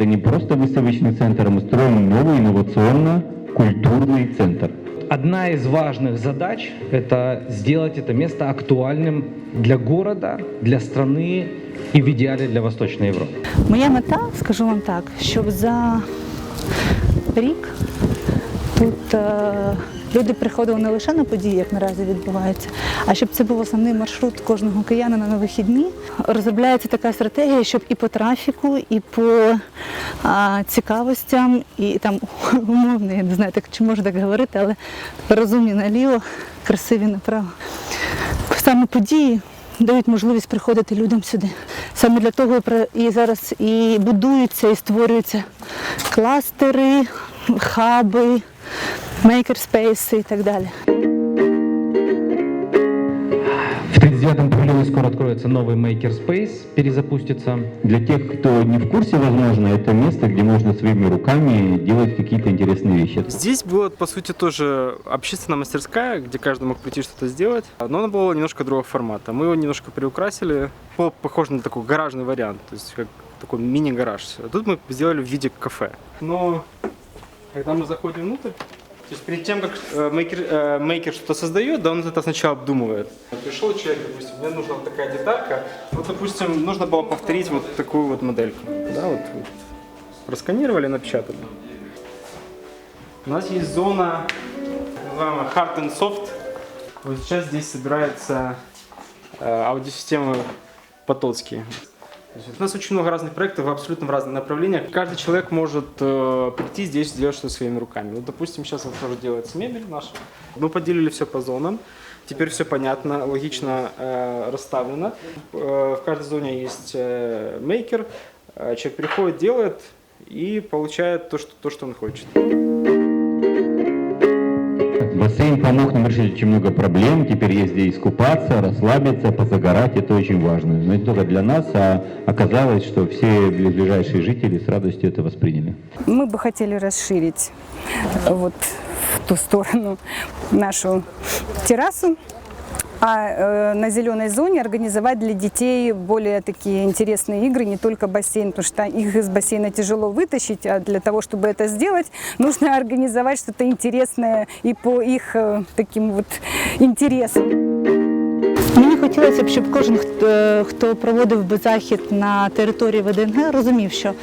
Это не просто выставочный центр, а мы строим новый инновационно-культурный центр. Одна из важных задач – это сделать это место актуальным для города, для страны и в идеале для Восточной Европы. Моя мета, скажу вам так, щоб за рік тут е, люди приходили не лише на події, як наразі відбувається, а щоб це був основний маршрут кожного киянина на вихідні. Розробляється така стратегія, щоб і по трафіку, і по а, цікавостям, і там умовно, я не знаю, так, чи можу так говорити, але розумні наліво, красиві направо. Саме події дають можливість приходити людям сюди. Саме для того і зараз і будуються, і створюються кластери, хаби, мейкерспейси і так далі. В 39-м павильоне скоро откроется новый Makerspace, перезапустится. Для тех, кто не в курсе, возможно, это место, где можно своими руками делать какие-то интересные вещи. Здесь была, по сути, тоже общественная мастерская, где каждый мог прийти что-то сделать, но она была немножко другого формата. Мы его немножко приукрасили, было похоже на такой гаражный вариант, то есть как такой мини-гараж. А тут мы сделали в виде кафе. Но когда мы заходим внутрь, то есть перед тем, как э, мейкер, э, мейкер что-то создает, да, он это сначала обдумывает. Пришел человек, допустим, мне нужна вот такая деталька, вот, допустим, нужно было повторить вот такую вот модельку. Да, вот, вот. Просканировали, напечатали. У нас есть зона, так называемая Hard and Soft. Вот сейчас здесь собирается э, аудиосистема Потоцкие. У нас очень много разных проектов абсолютно в разных направлениях. Каждый человек может э, прийти здесь сделать что-то своими руками. Вот, допустим, сейчас вот тоже делается мебель наша. Мы поделили все по зонам. Теперь все понятно, логично э, расставлено. Э, в каждой зоне есть э, мейкер. Э, человек приходит, делает и получает то, что, то, что он хочет. Бассейн помог нам решить очень много проблем. Теперь есть где искупаться, расслабиться, позагорать. Это очень важно. Но не только для нас, а оказалось, что все ближайшие жители с радостью это восприняли. Мы бы хотели расширить вот в ту сторону нашу террасу, а э, на зеленой зоне организовать для детей более такие интересные игры, не только бассейн, потому что их из бассейна тяжело вытащить, а для того, чтобы это сделать, нужно организовать что-то интересное и по их э, таким вот интересам. Мені хотілося б, щоб кожен, хто, хто проводив би захід на території ВДНГ, розумів, що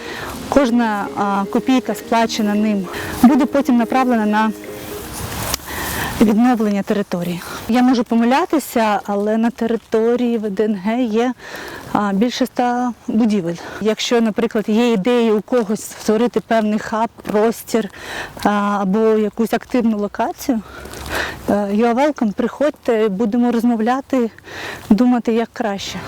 кожна а, копійка, сплачена ним, буде потім направлена на відновлення території. Я можу помилятися, але на території ВДНГ є більше ста будівель. Якщо, наприклад, є ідеї у когось створити певний хаб, простір або якусь активну локацію, е, you welcome, приходьте, будемо розмовляти, думати як краще.